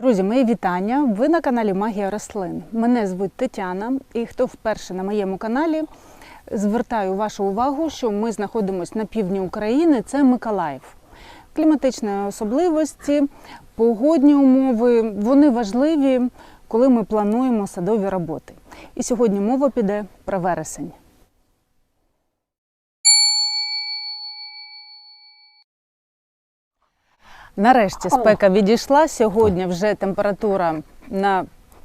Друзі, мої вітання! Ви на каналі Магія рослин. Мене звуть Тетяна, і хто вперше на моєму каналі, звертаю вашу увагу, що ми знаходимося на півдні України. Це Миколаїв. Кліматичні особливості, погодні умови вони важливі, коли ми плануємо садові роботи. І сьогодні мова піде про вересень. Нарешті спека відійшла. Сьогодні вже температура на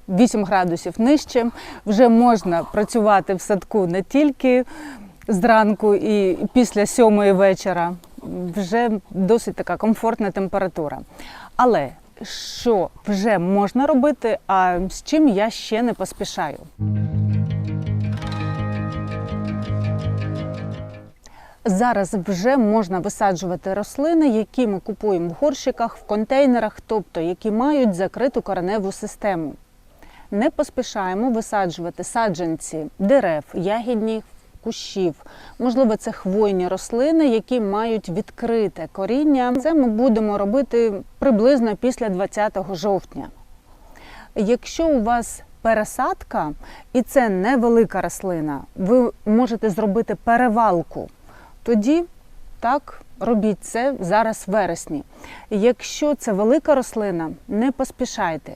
8 градусів нижче. Вже можна працювати в садку не тільки зранку і після сьомої вечора. Вже досить така комфортна температура. Але що вже можна робити, а з чим я ще не поспішаю? Зараз вже можна висаджувати рослини, які ми купуємо в горщиках, в контейнерах, тобто які мають закриту кореневу систему. Не поспішаємо висаджувати саджанці дерев, ягідних кущів. Можливо, це хвойні рослини, які мають відкрите коріння. Це ми будемо робити приблизно після 20 жовтня. Якщо у вас пересадка і це невелика рослина, ви можете зробити перевалку. Тоді так робіть це зараз в вересні. Якщо це велика рослина, не поспішайте,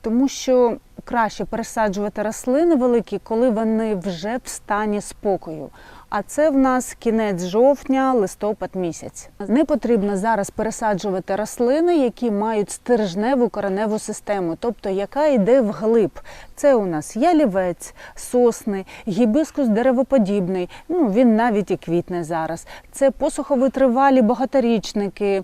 тому що краще пересаджувати рослини великі, коли вони вже в стані спокою. А це в нас кінець жовтня, листопад місяць. Не потрібно зараз пересаджувати рослини, які мають стержневу кореневу систему, тобто яка йде вглиб. Це у нас ялівець, сосни, гібискус деревоподібний. Ну він навіть і квітне зараз. Це посуховитривалі багаторічники.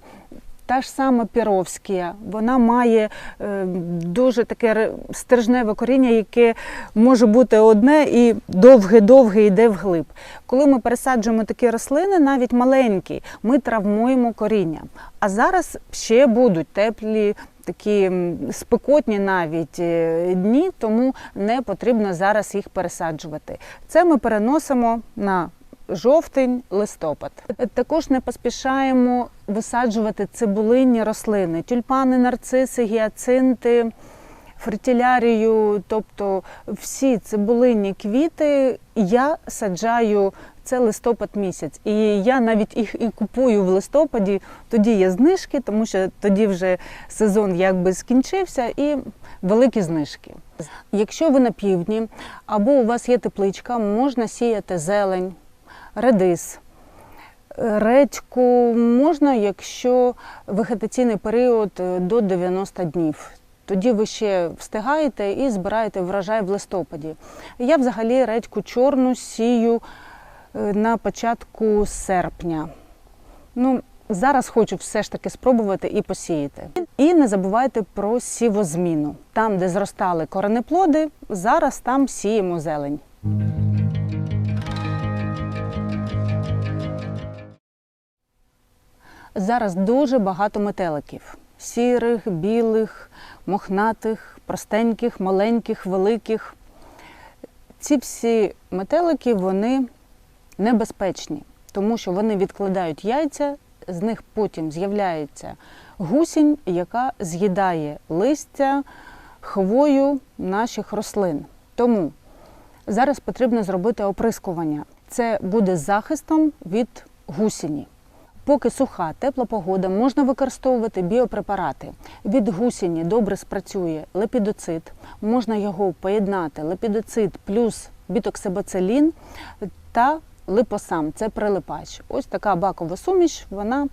Та ж сама Піровськія, вона має е, дуже таке стержневе коріння, яке може бути одне і довге-довге йде вглиб. Коли ми пересаджуємо такі рослини, навіть маленькі, ми травмуємо коріння. А зараз ще будуть теплі. Такі спекотні навіть е, дні, тому не потрібно зараз їх пересаджувати. Це ми переносимо на жовтень, листопад. Також не поспішаємо висаджувати цибулинні рослини, тюльпани, нарциси, гіацинти, фритілярію, тобто всі цибулинні квіти я саджаю. Це листопад місяць, і я навіть їх і купую в листопаді. Тоді є знижки, тому що тоді вже сезон якби скінчився, і великі знижки. Якщо ви на півдні або у вас є тепличка, можна сіяти зелень, редис, е, редьку можна, якщо вегетаційний період е, до 90 днів. Тоді ви ще встигаєте і збираєте врожай в листопаді. Я взагалі редьку чорну сію е, на початку серпня. Ну, зараз хочу все ж таки спробувати і посіяти. І не забувайте про сівозміну. Там, де зростали коренеплоди, зараз там сіємо зелень. Зараз дуже багато метеликів: сірих, білих, мохнатих, простеньких, маленьких, великих. Ці всі метелики вони небезпечні, тому що вони відкладають яйця, з них потім з'являється гусінь, яка з'їдає листя, хвою наших рослин. Тому зараз потрібно зробити оприскування. Це буде захистом від гусіні. Поки суха, тепла погода, можна використовувати біопрепарати. Від гусіні добре спрацює лепідоцит, можна його поєднати лепідоцит плюс бітоксибацилін та липосам це прилипач. Ось така бакова суміш, вона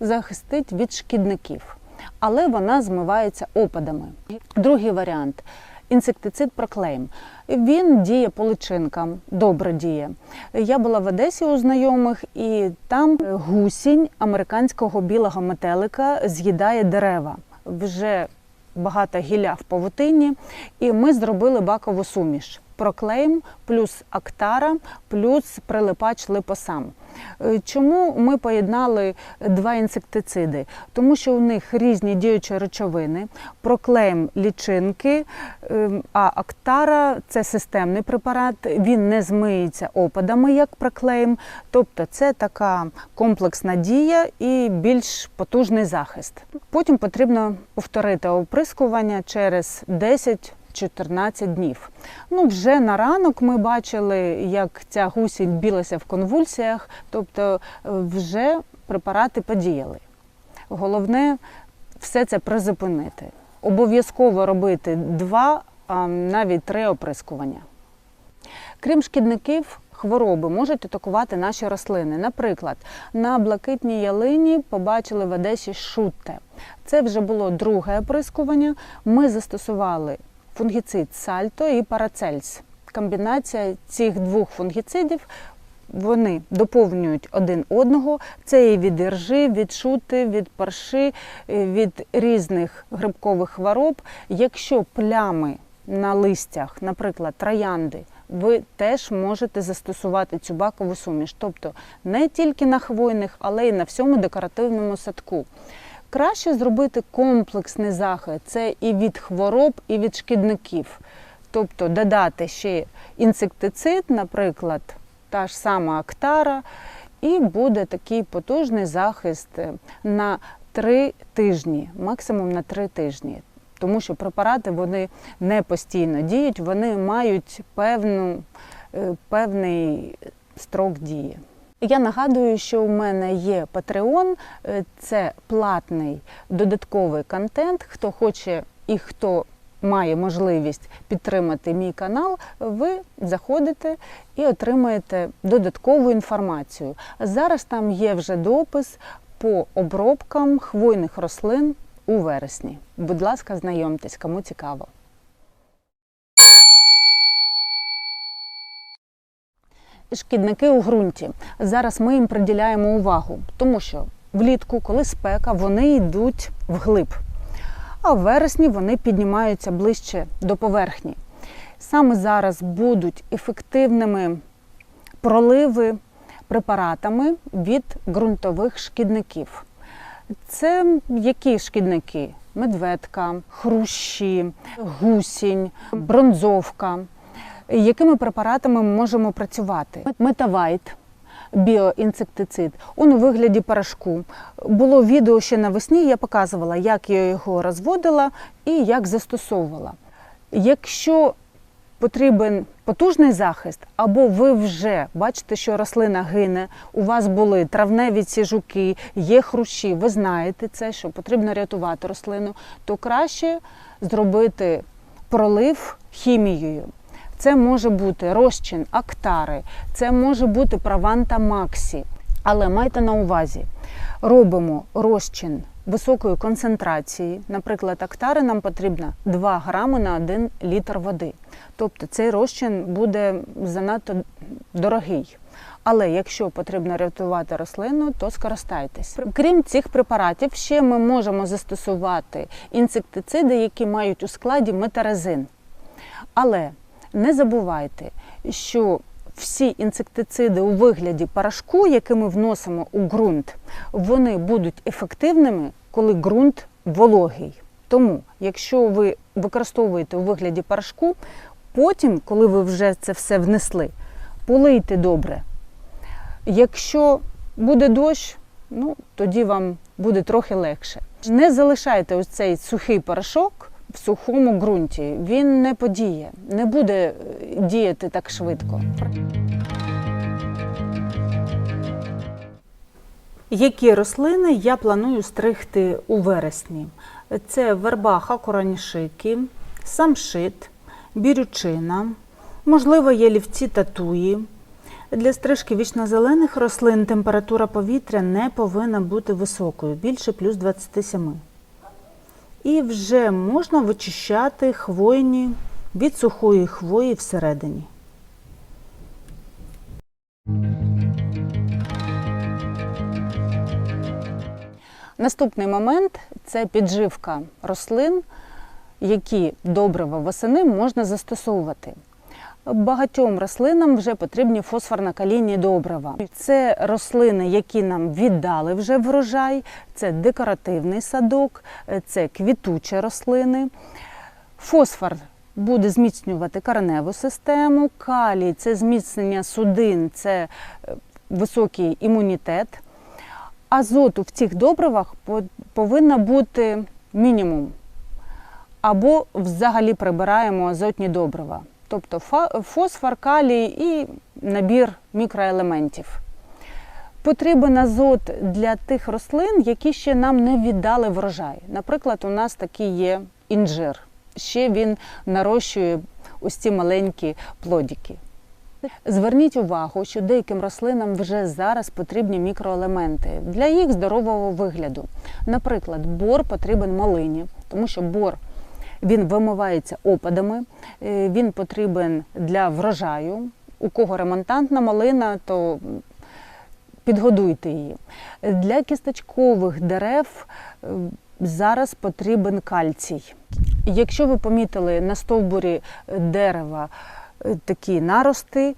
захистить від шкідників, але вона змивається опадами. Другий варіант інсектицид Проклейм. Він діє по личинкам, добре діє. Я була в Одесі у знайомих, і там гусінь американського білого метелика з'їдає дерева. Вже багато гілля в павутині, і ми зробили бакову суміш. Проклейм, плюс актара, плюс прилипач липосам. Е, Чому ми поєднали два інсектициди? Тому що у них різні діючі речовини, проклейм лічинки, ем, а актара це системний препарат, він не змиється опадами, як проклейм. Тобто це така комплексна дія і більш потужний захист. Потім потрібно повторити оприскування через 10 14 днів. Ну, вже на ранок ми бачили, як ця гусінь білася в конвульсіях, тобто е, вже препарати подіяли. Головне все це призупинити. Обов'язково робити два, а навіть три оприскування. Крім шкідників, хвороби можуть атакувати наші рослини. Наприклад, на блакитній ялині побачили в Одесі шутте. Це вже було друге оприскування. Ми застосували фунгіцид сальто і парацельс. Комбінація цих двох фунгіцидів вони доповнюють один одного. Це і від іржи, від шути, від парши, е, від різних грибкових хвороб. Якщо плями на листях, наприклад, троянди, ви теж можете застосувати цю бакову суміш, тобто не тільки на хвойних, але й на всьому декоративному садку. Краще зробити комплексний захист це і від хвороб, і від шкідників. Тобто додати ще інсектицид, наприклад, та ж сама актара, і буде такий потужний захист на три тижні, максимум на три тижні. Тому що препарати вони не постійно діють, вони мають певну, е, певний строк дії. Я нагадую, що у мене є Patreon, е, це платний додатковий контент. Хто хоче і хто має можливість підтримати мій канал, ви заходите і отримаєте додаткову інформацію. Зараз там є вже допис по обробкам хвойних рослин у вересні. Будь ласка, знайомтесь, кому цікаво. Шкідники у ґрунті. Зараз ми їм приділяємо увагу, тому що влітку, коли спека, вони йдуть вглиб, а в вересні вони піднімаються ближче до поверхні. Саме зараз будуть ефективними проливи препаратами від ґрунтових шкідників. Це які шкідники? Медведка, хрущі, гусінь, бронзовка. Якими препаратами ми можемо працювати? Метавайт, біоінсектицид, он у вигляді порошку. Було відео ще навесні, я показувала, як я його розводила і як застосовувала. Якщо потрібен потужний захист, або ви вже бачите, що рослина гине, у вас були травневі ці жуки, є хрущі, ви знаєте це, що потрібно рятувати рослину, то краще зробити пролив хімією. Це може бути розчин актари, це може бути праванта Максі. Але майте на увазі, робимо розчин високої концентрації. Наприклад, актари нам потрібно 2 грами на 1 літр води. Тобто цей розчин буде занадто дорогий. Але якщо потрібно рятувати рослину, то скористайтесь. Крім цих препаратів, ще ми можемо застосувати інсектициди, які мають у складі метарезин. Але не забувайте, що всі інсектициди у вигляді порошку, які ми вносимо у ґрунт, вони будуть ефективними, коли ґрунт вологий. Тому, якщо ви використовуєте у вигляді порошку, потім, коли ви вже це все внесли, полийте добре. Якщо буде дощ, ну тоді вам буде трохи легше. Не залишайте ось цей сухий порошок в сухому ґрунті. Він не подіє, не буде е, діяти так швидко. Які рослини я планую стригти у вересні? Це вербаха коронішики, самшит, бірючина, можливо, ялівці татуї. Для стрижки вічнозелених рослин температура повітря не повинна бути високою, більше плюс 27. І вже можна вичищати хвойні від сухої хвої всередині. Наступний момент це підживка рослин, які добрива восени можна застосовувати. Багатьом рослинам вже потрібні фосфорно-калійні добрива. Це рослини, які нам віддали вже врожай, це декоративний садок, це квітучі рослини. Фосфор буде зміцнювати кореневу систему, калій це зміцнення судин, це е, високий імунітет. Азоту в цих добривах по- повинно бути мінімум. Або взагалі прибираємо азотні добрива, тобто фосфор, калій і набір мікроелементів. Потрібен азот для тих рослин, які ще нам не віддали врожай. Наприклад, у нас такий є інжир. Ще він нарощує ось ці маленькі плодики. Зверніть увагу, що деяким рослинам вже зараз потрібні мікроелементи для їх здорового вигляду. Наприклад, бор потрібен малині, тому що бор він вимивається опадами, е, він потрібен для врожаю. У кого ремонтантна малина, то підгодуйте її. Для кісточкових дерев е, зараз потрібен кальцій. Якщо ви помітили на стовбурі дерева е, такі нарости,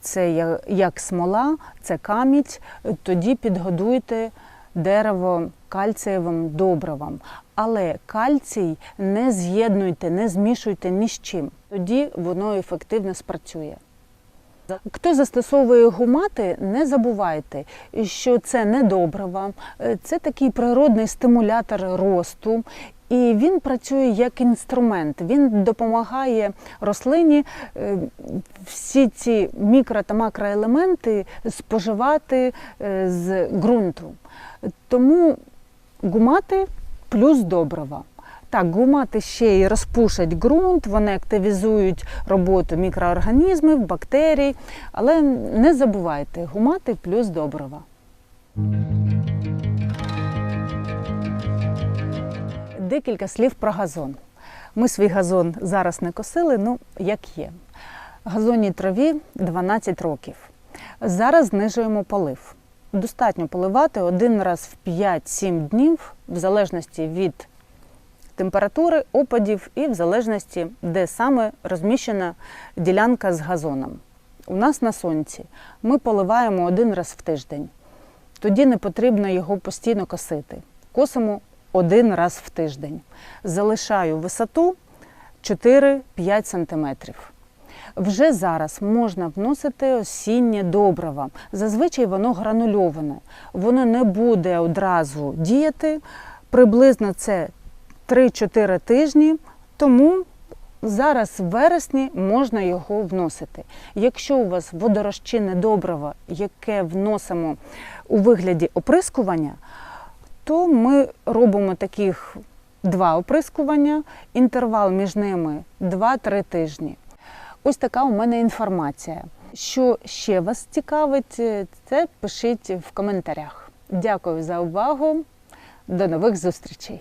це як смола, це камідь, е, тоді підгодуйте дерево кальцієвим добривом. Але кальцій не з'єднуйте, не змішуйте ні з чим. Тоді воно ефективно спрацює. Хто застосовує гумати, не забувайте, що це не добрива, е, це такий природний стимулятор росту. І він працює як інструмент. Він допомагає рослині е, всі ці мікро та макроелементи споживати е, з ґрунту. Тому гумати плюс добрива. Так, гумати ще й розпушать ґрунт, вони активізують роботу мікроорганізмів, бактерій, але не забувайте, гумати плюс добрива. Декілька слів про газон. Ми свій газон зараз не косили, ну як є. Газонній траві 12 років. Зараз знижуємо полив. Достатньо поливати один раз в 5-7 днів, в залежності від температури, опадів і в залежності, де саме розміщена ділянка з газоном. У нас на сонці ми поливаємо один раз в тиждень. Тоді не потрібно його постійно косити. Косимо один раз в тиждень. Залишаю висоту 4-5 см. Вже зараз можна вносити осіннє добриво. Зазвичай воно гранульоване. Воно не буде одразу діяти. Приблизно це 3-4 тижні, тому зараз в вересні можна його вносити. Якщо у вас водорозчинне добриво, яке вносимо у вигляді оприскування, то ми робимо таких два оприскування, інтервал між ними 2-3 тижні. Ось така у мене інформація. Що ще вас цікавить, це пишіть в коментарях. Дякую за увагу. До нових зустрічей!